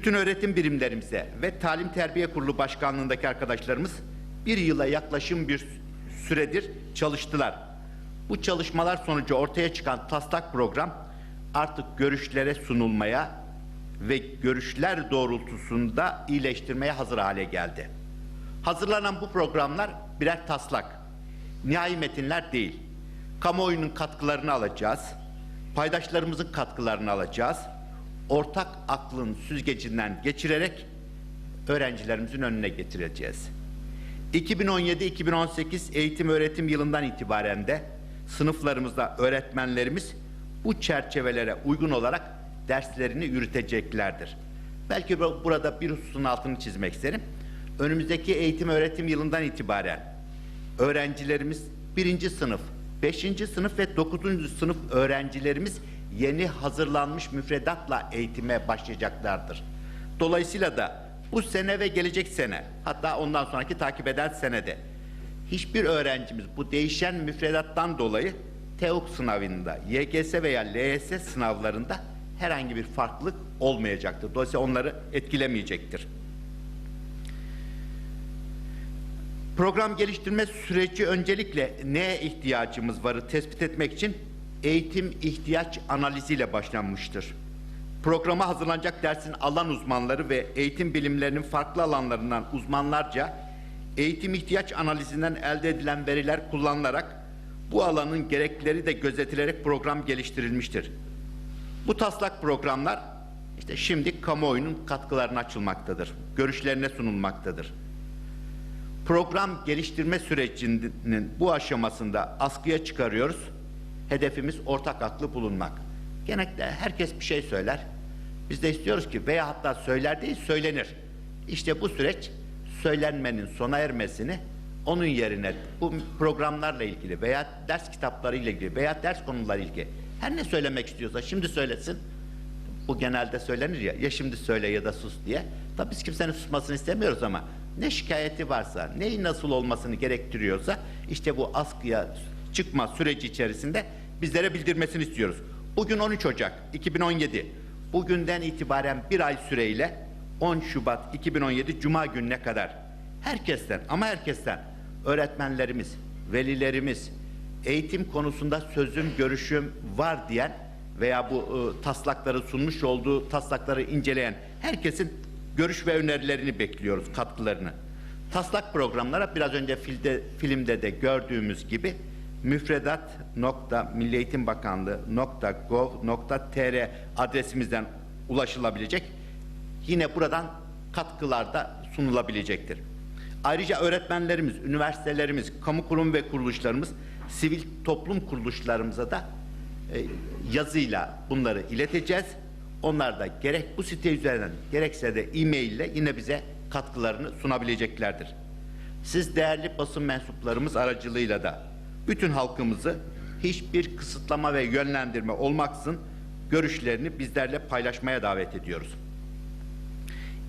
Bütün öğretim birimlerimize ve Talim Terbiye Kurulu Başkanlığındaki arkadaşlarımız bir yıla yaklaşım bir süredir çalıştılar. Bu çalışmalar sonucu ortaya çıkan taslak program artık görüşlere sunulmaya ve görüşler doğrultusunda iyileştirmeye hazır hale geldi. Hazırlanan bu programlar birer taslak, nihai metinler değil. Kamuoyunun katkılarını alacağız, paydaşlarımızın katkılarını alacağız. Ortak aklın süzgecinden geçirerek öğrencilerimizin önüne getireceğiz. 2017-2018 eğitim öğretim yılından itibaren de sınıflarımızda öğretmenlerimiz bu çerçevelere uygun olarak derslerini yürüteceklerdir. Belki bu- burada bir hususun altını çizmek isterim. Önümüzdeki eğitim öğretim yılından itibaren öğrencilerimiz birinci sınıf, beşinci sınıf ve dokuzuncu sınıf öğrencilerimiz yeni hazırlanmış müfredatla eğitime başlayacaklardır. Dolayısıyla da bu sene ve gelecek sene hatta ondan sonraki takip eden senede hiçbir öğrencimiz bu değişen müfredattan dolayı TEOK sınavında, YGS veya LYS sınavlarında herhangi bir farklılık olmayacaktır. Dolayısıyla onları etkilemeyecektir. Program geliştirme süreci öncelikle neye ihtiyacımız varı tespit etmek için eğitim ihtiyaç analiziyle başlanmıştır. Programa hazırlanacak dersin alan uzmanları ve eğitim bilimlerinin farklı alanlarından uzmanlarca eğitim ihtiyaç analizinden elde edilen veriler kullanılarak bu alanın gerekleri de gözetilerek program geliştirilmiştir. Bu taslak programlar işte şimdi kamuoyunun katkılarına açılmaktadır, görüşlerine sunulmaktadır. Program geliştirme sürecinin bu aşamasında askıya çıkarıyoruz. Hedefimiz ortak aklı bulunmak. Genellikle herkes bir şey söyler. Biz de istiyoruz ki veya hatta söyler değil söylenir. İşte bu süreç söylenmenin sona ermesini onun yerine bu programlarla ilgili veya ders kitaplarıyla ilgili veya ders konuları ilgili her ne söylemek istiyorsa şimdi söylesin. Bu genelde söylenir ya, ya şimdi söyle ya da sus diye. Tabii biz kimsenin susmasını istemiyoruz ama ne şikayeti varsa, neyi nasıl olmasını gerektiriyorsa işte bu askıya çıkma süreci içerisinde bizlere bildirmesini istiyoruz. Bugün 13 Ocak 2017. Bugünden itibaren bir ay süreyle 10 Şubat 2017 Cuma gününe kadar herkesten ama herkesten öğretmenlerimiz, velilerimiz, eğitim konusunda sözüm, görüşüm var diyen veya bu e, taslakları sunmuş olduğu taslakları inceleyen herkesin görüş ve önerilerini bekliyoruz, katkılarını. Taslak programlara biraz önce filde, filmde de gördüğümüz gibi müfredat.milliyeğitimbakanlığı.gov.tr adresimizden ulaşılabilecek. Yine buradan katkılar da sunulabilecektir. Ayrıca öğretmenlerimiz, üniversitelerimiz, kamu kurum ve kuruluşlarımız, sivil toplum kuruluşlarımıza da e, yazıyla bunları ileteceğiz. Onlar da gerek bu site üzerinden gerekse de e-mail ile yine bize katkılarını sunabileceklerdir. Siz değerli basın mensuplarımız aracılığıyla da bütün halkımızı hiçbir kısıtlama ve yönlendirme olmaksızın görüşlerini bizlerle paylaşmaya davet ediyoruz.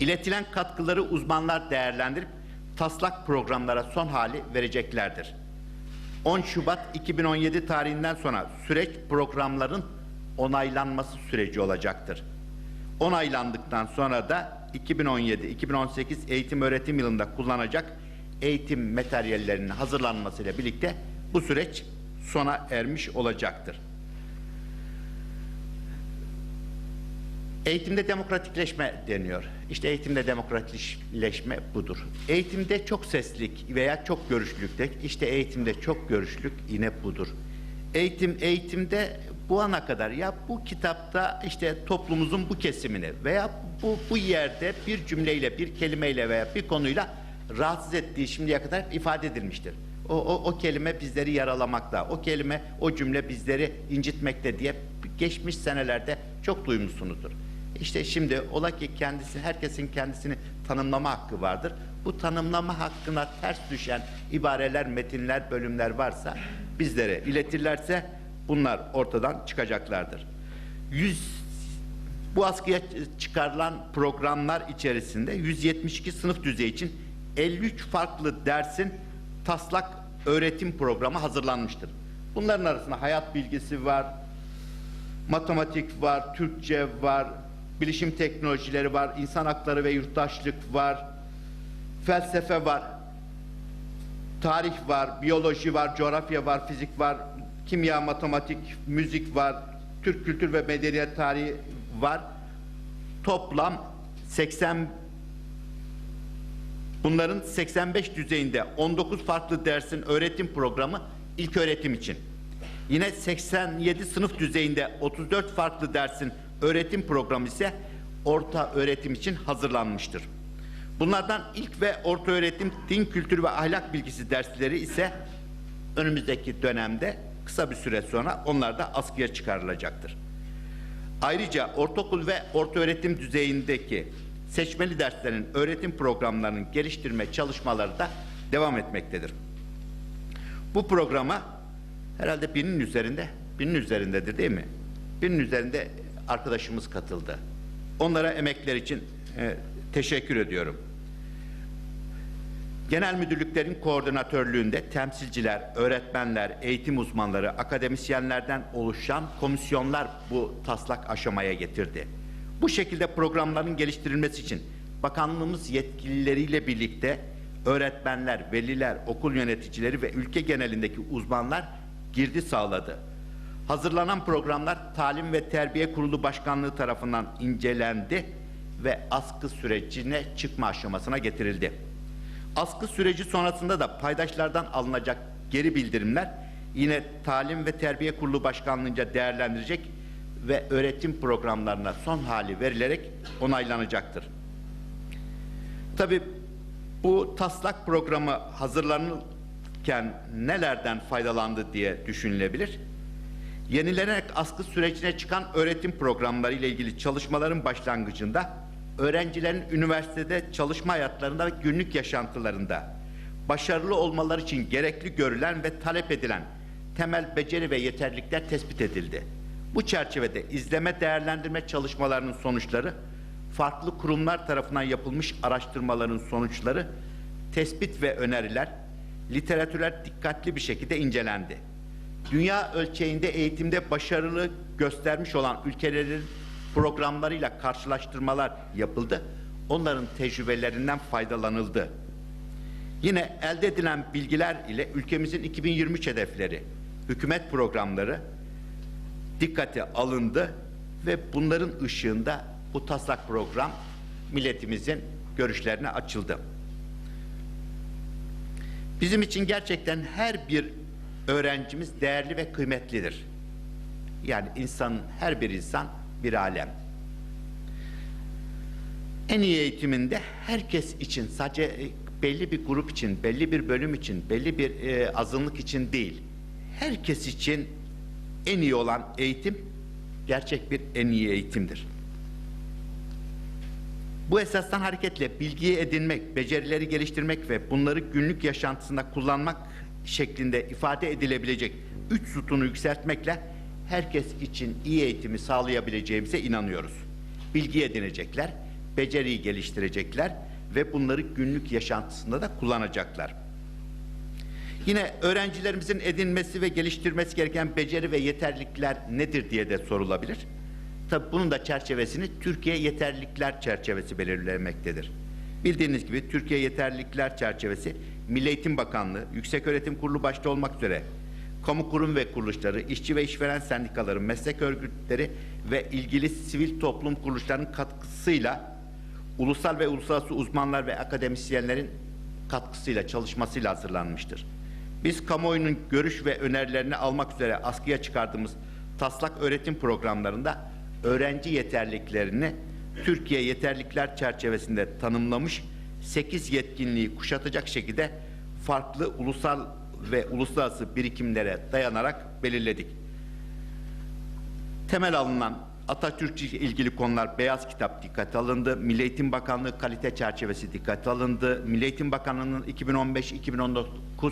İletilen katkıları uzmanlar değerlendirip taslak programlara son hali vereceklerdir. 10 Şubat 2017 tarihinden sonra süreç programların onaylanması süreci olacaktır. Onaylandıktan sonra da 2017-2018 eğitim öğretim yılında kullanacak eğitim materyallerinin hazırlanmasıyla birlikte bu süreç sona ermiş olacaktır. Eğitimde demokratikleşme deniyor. İşte eğitimde demokratikleşme budur. Eğitimde çok seslik veya çok görüşlülükte, işte eğitimde çok görüşlük yine budur. Eğitim, eğitimde bu ana kadar ya bu kitapta işte toplumumuzun bu kesimini veya bu, bu yerde bir cümleyle, bir kelimeyle veya bir konuyla rahatsız ettiği şimdiye kadar ifade edilmiştir. O, o, o kelime bizleri yaralamakta, o kelime, o cümle bizleri incitmekte diye geçmiş senelerde çok duymuşsunuzdur. İşte şimdi ola ki kendisi, herkesin kendisini tanımlama hakkı vardır. Bu tanımlama hakkına ters düşen ibareler, metinler, bölümler varsa bizlere iletirlerse bunlar ortadan çıkacaklardır. 100 bu askıya çıkarılan programlar içerisinde 172 sınıf düzeyi için 53 farklı dersin taslak öğretim programı hazırlanmıştır. Bunların arasında hayat bilgisi var, matematik var, Türkçe var, bilişim teknolojileri var, insan hakları ve yurttaşlık var, felsefe var, tarih var, biyoloji var, coğrafya var, fizik var, kimya, matematik, müzik var, Türk kültür ve medeniyet tarihi var. Toplam 80 Bunların 85 düzeyinde 19 farklı dersin öğretim programı ilk öğretim için. Yine 87 sınıf düzeyinde 34 farklı dersin öğretim programı ise orta öğretim için hazırlanmıştır. Bunlardan ilk ve orta öğretim din kültürü ve ahlak bilgisi dersleri ise önümüzdeki dönemde kısa bir süre sonra onlar da askıya çıkarılacaktır. Ayrıca ortaokul ve orta öğretim düzeyindeki seçmeli derslerin öğretim programlarının geliştirme çalışmaları da devam etmektedir. Bu programa herhalde binin üzerinde, binin üzerindedir değil mi? Binin üzerinde arkadaşımız katıldı. Onlara emekler için e, teşekkür ediyorum. Genel müdürlüklerin koordinatörlüğünde temsilciler, öğretmenler, eğitim uzmanları, akademisyenlerden oluşan komisyonlar bu taslak aşamaya getirdi. Bu şekilde programların geliştirilmesi için bakanlığımız yetkilileriyle birlikte öğretmenler, veliler, okul yöneticileri ve ülke genelindeki uzmanlar girdi sağladı. Hazırlanan programlar Talim ve Terbiye Kurulu Başkanlığı tarafından incelendi ve askı sürecine çıkma aşamasına getirildi. Askı süreci sonrasında da paydaşlardan alınacak geri bildirimler yine Talim ve Terbiye Kurulu Başkanlığı'nca değerlendirecek ve öğretim programlarına son hali verilerek onaylanacaktır. Tabi bu taslak programı hazırlanırken nelerden faydalandı diye düşünülebilir. Yenilenerek askı sürecine çıkan öğretim programları ile ilgili çalışmaların başlangıcında öğrencilerin üniversitede çalışma hayatlarında ve günlük yaşantılarında başarılı olmaları için gerekli görülen ve talep edilen temel beceri ve yeterlilikler tespit edildi. Bu çerçevede izleme değerlendirme çalışmalarının sonuçları, farklı kurumlar tarafından yapılmış araştırmaların sonuçları, tespit ve öneriler, literatürler dikkatli bir şekilde incelendi. Dünya ölçeğinde eğitimde başarılı göstermiş olan ülkelerin programlarıyla karşılaştırmalar yapıldı. Onların tecrübelerinden faydalanıldı. Yine elde edilen bilgiler ile ülkemizin 2023 hedefleri, hükümet programları dikkate alındı ve bunların ışığında bu taslak program milletimizin görüşlerine açıldı. Bizim için gerçekten her bir öğrencimiz değerli ve kıymetlidir. Yani insanın her bir insan bir alem. En iyi eğitiminde herkes için sadece e, belli bir grup için, belli bir bölüm için, belli bir e, azınlık için değil. Herkes için en iyi olan eğitim gerçek bir en iyi eğitimdir. Bu esastan hareketle bilgiyi edinmek, becerileri geliştirmek ve bunları günlük yaşantısında kullanmak şeklinde ifade edilebilecek üç sütunu yükseltmekle herkes için iyi eğitimi sağlayabileceğimize inanıyoruz. Bilgi edinecekler, beceriyi geliştirecekler ve bunları günlük yaşantısında da kullanacaklar. Yine öğrencilerimizin edinmesi ve geliştirmesi gereken beceri ve yeterlilikler nedir diye de sorulabilir. Tabi bunun da çerçevesini Türkiye Yeterlilikler Çerçevesi belirlemektedir. Bildiğiniz gibi Türkiye Yeterlilikler Çerçevesi Milli Eğitim Bakanlığı, Yükseköğretim Kurulu başta olmak üzere kamu kurum ve kuruluşları, işçi ve işveren sendikaları, meslek örgütleri ve ilgili sivil toplum kuruluşlarının katkısıyla ulusal ve uluslararası uzmanlar ve akademisyenlerin katkısıyla, çalışmasıyla hazırlanmıştır. Biz kamuoyunun görüş ve önerilerini almak üzere askıya çıkardığımız taslak öğretim programlarında öğrenci yeterliliklerini Türkiye yeterlikler çerçevesinde tanımlamış 8 yetkinliği kuşatacak şekilde farklı ulusal ve uluslararası birikimlere dayanarak belirledik. Temel alınan Atatürkçü ilgili konular Beyaz Kitap dikkate alındı. Milli Eğitim Bakanlığı kalite çerçevesi dikkate alındı. Milli Eğitim Bakanlığı'nın 2015-2019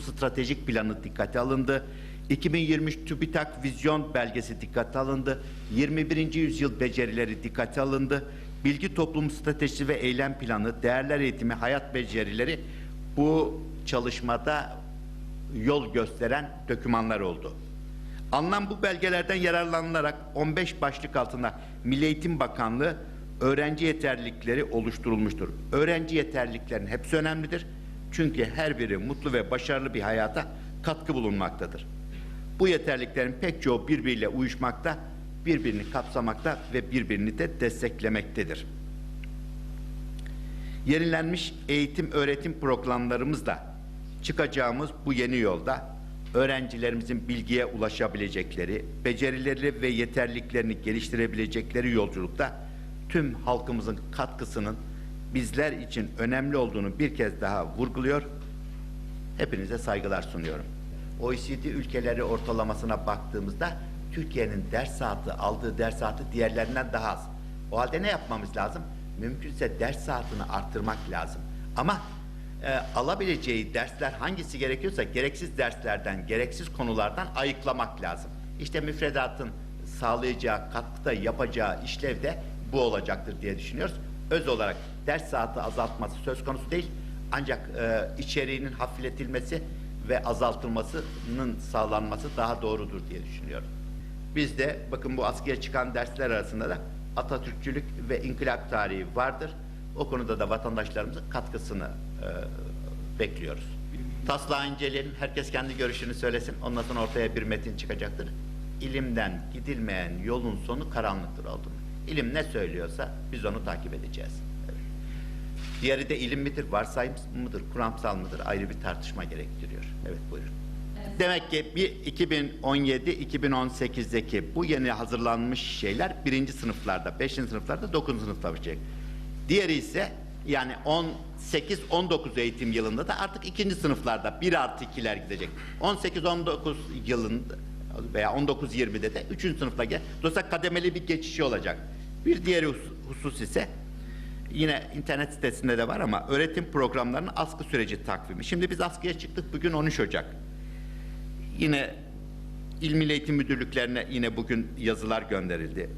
stratejik planı dikkate alındı. 2023 TÜBİTAK vizyon belgesi dikkate alındı. 21. yüzyıl becerileri dikkate alındı. Bilgi toplum stratejisi ve eylem planı, değerler eğitimi, hayat becerileri bu çalışmada yol gösteren dokümanlar oldu. Alınan bu belgelerden yararlanılarak 15 başlık altında Milli Eğitim Bakanlığı öğrenci yeterlilikleri oluşturulmuştur. Öğrenci yeterliliklerin hepsi önemlidir. Çünkü her biri mutlu ve başarılı bir hayata katkı bulunmaktadır. Bu yeterliliklerin pek çoğu birbiriyle uyuşmakta, birbirini kapsamakta ve birbirini de desteklemektedir. Yenilenmiş eğitim öğretim programlarımızla çıkacağımız bu yeni yolda öğrencilerimizin bilgiye ulaşabilecekleri, becerileri ve yeterliliklerini geliştirebilecekleri yolculukta tüm halkımızın katkısının bizler için önemli olduğunu bir kez daha vurguluyor. Hepinize saygılar sunuyorum. OECD ülkeleri ortalamasına baktığımızda Türkiye'nin ders saati, aldığı ders saati diğerlerinden daha az. O halde ne yapmamız lazım? Mümkünse ders saatini arttırmak lazım. Ama e, alabileceği dersler hangisi gerekiyorsa gereksiz derslerden, gereksiz konulardan ayıklamak lazım. İşte müfredatın sağlayacağı, katkıda yapacağı işlev de bu olacaktır diye düşünüyoruz. Öz olarak ders saati azaltması söz konusu değil. Ancak e, içeriğinin hafifletilmesi ve azaltılmasının sağlanması daha doğrudur diye düşünüyorum. Biz de bakın bu askıya çıkan dersler arasında da Atatürkçülük ve inkılap tarihi vardır. O konuda da vatandaşlarımızın katkısını e, bekliyoruz. Taslağı inceleyelim. Herkes kendi görüşünü söylesin. Ondan sonra ortaya bir metin çıkacaktır. İlimden gidilmeyen yolun sonu karanlıktır oldu? İlim ne söylüyorsa biz onu takip edeceğiz. Evet. Diğeri de ilim midir, varsayım mıdır, kuramsal mıdır ayrı bir tartışma gerektiriyor. Evet buyurun. Demek ki bir 2017-2018'deki bu yeni hazırlanmış şeyler birinci sınıflarda, beşinci sınıflarda, dokuzuncu sınıfta başlayacak. Diğeri ise yani 18-19 eğitim yılında da artık ikinci sınıflarda 1 artı 2'ler gidecek. 18-19 yılında veya 19-20'de de üçüncü sınıfta gel. Dolayısıyla kademeli bir geçişi olacak. Bir diğer hus- husus ise yine internet sitesinde de var ama öğretim programlarının askı süreci takvimi. Şimdi biz askıya çıktık bugün 13 Ocak. Yine İl Milli Eğitim Müdürlüklerine yine bugün yazılar gönderildi.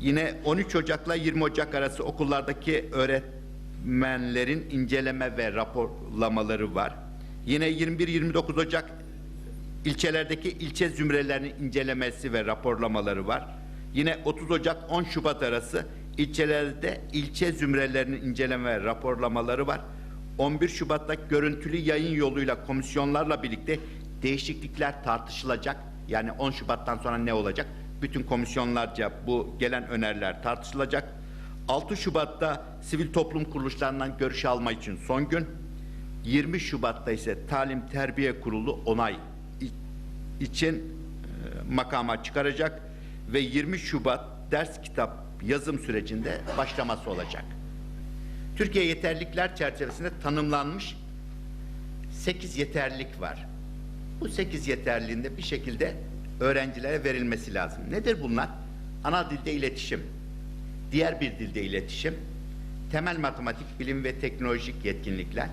Yine 13 Ocak'la 20 Ocak arası okullardaki öğretmenlerin inceleme ve raporlamaları var. Yine 21-29 Ocak ilçelerdeki ilçe zümrelerinin incelemesi ve raporlamaları var. Yine 30 Ocak 10 Şubat arası ilçelerde ilçe zümrelerinin inceleme ve raporlamaları var. 11 Şubat'ta görüntülü yayın yoluyla komisyonlarla birlikte değişiklikler tartışılacak. Yani 10 Şubat'tan sonra ne olacak? Bütün komisyonlarca bu gelen öneriler tartışılacak. 6 Şubat'ta sivil toplum kuruluşlarından görüş alma için son gün. 20 Şubat'ta ise Talim Terbiye Kurulu onay için e, makama çıkaracak ve 20 Şubat ders kitap yazım sürecinde başlaması olacak. Türkiye yeterlilikler çerçevesinde tanımlanmış 8 yeterlilik var. Bu 8 yeterliliğinde bir şekilde öğrencilere verilmesi lazım. Nedir bunlar? Ana dilde iletişim, diğer bir dilde iletişim, temel matematik, bilim ve teknolojik yetkinlikler,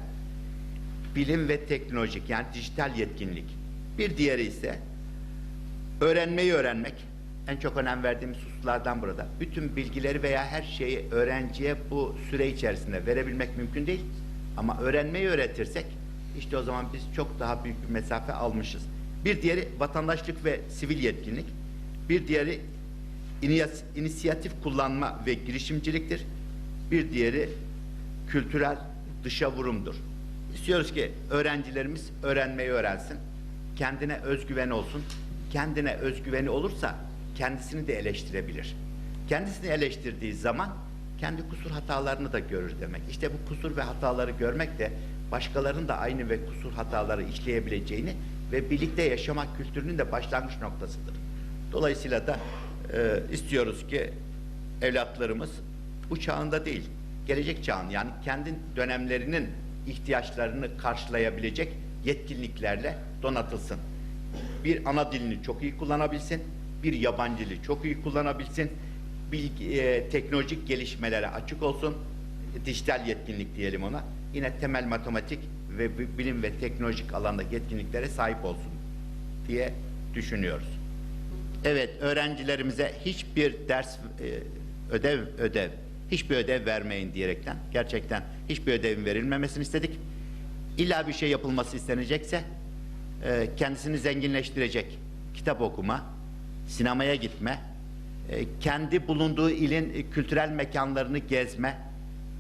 bilim ve teknolojik yani dijital yetkinlik. Bir diğeri ise öğrenmeyi öğrenmek. En çok önem verdiğimiz hususlardan burada. Bütün bilgileri veya her şeyi öğrenciye bu süre içerisinde verebilmek mümkün değil. Ama öğrenmeyi öğretirsek işte o zaman biz çok daha büyük bir mesafe almışız. Bir diğeri vatandaşlık ve sivil yetkinlik. Bir diğeri inis- inisiyatif kullanma ve girişimciliktir. Bir diğeri kültürel dışa vurumdur. İstiyoruz ki öğrencilerimiz öğrenmeyi öğrensin. Kendine özgüven olsun. Kendine özgüveni olursa kendisini de eleştirebilir. Kendisini eleştirdiği zaman kendi kusur hatalarını da görür demek. İşte bu kusur ve hataları görmek de başkalarının da aynı ve kusur hataları işleyebileceğini ve birlikte yaşamak kültürünün de başlangıç noktasıdır. Dolayısıyla da e, istiyoruz ki evlatlarımız bu çağında değil, gelecek çağın yani kendi dönemlerinin ihtiyaçlarını karşılayabilecek yetkinliklerle donatılsın. Bir ana dilini çok iyi kullanabilsin, bir yabancı dili çok iyi kullanabilsin, bilgi, e, teknolojik gelişmelere açık olsun, dijital yetkinlik diyelim ona. Yine temel matematik ve bi- bilim ve teknolojik alanda yetkinliklere sahip olsun diye düşünüyoruz. Evet, öğrencilerimize hiçbir ders e, ödev ödev hiçbir ödev vermeyin diyerekten gerçekten hiçbir ödevin verilmemesini istedik. İlla bir şey yapılması istenecekse e, kendisini zenginleştirecek kitap okuma, sinemaya gitme, e, kendi bulunduğu ilin kültürel mekanlarını gezme,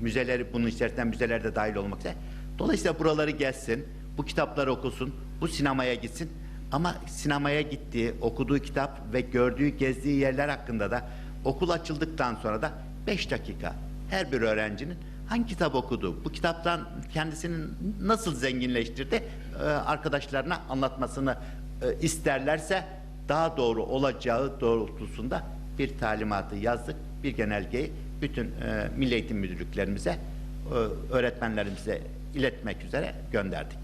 müzeleri bunun içerisinde müzeler de dahil olmak üzere. Dolayısıyla buraları gezsin, bu kitapları okusun, bu sinemaya gitsin. Ama sinemaya gittiği, okuduğu kitap ve gördüğü, gezdiği yerler hakkında da okul açıldıktan sonra da 5 dakika her bir öğrencinin hangi kitap okudu, bu kitaptan kendisini nasıl zenginleştirdi e, arkadaşlarına anlatmasını e, isterlerse daha doğru olacağı doğrultusunda bir talimatı yazdık, bir genelgeyi bütün e, milli eğitim müdürlüklerimize, öğretmenlerimize iletmek üzere gönderdik.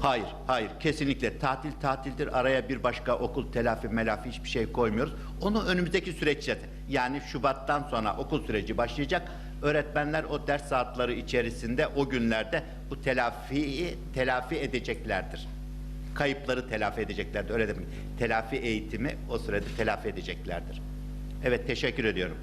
Hayır, hayır. Kesinlikle tatil tatildir. Araya bir başka okul telafi melafi hiçbir şey koymuyoruz. Onu önümüzdeki süreçte yani Şubat'tan sonra okul süreci başlayacak. Öğretmenler o ders saatleri içerisinde o günlerde bu telafiyi telafi edeceklerdir. Kayıpları telafi edeceklerdir. Öyle demek. Telafi eğitimi o sürede telafi edeceklerdir. Evet teşekkür ediyorum.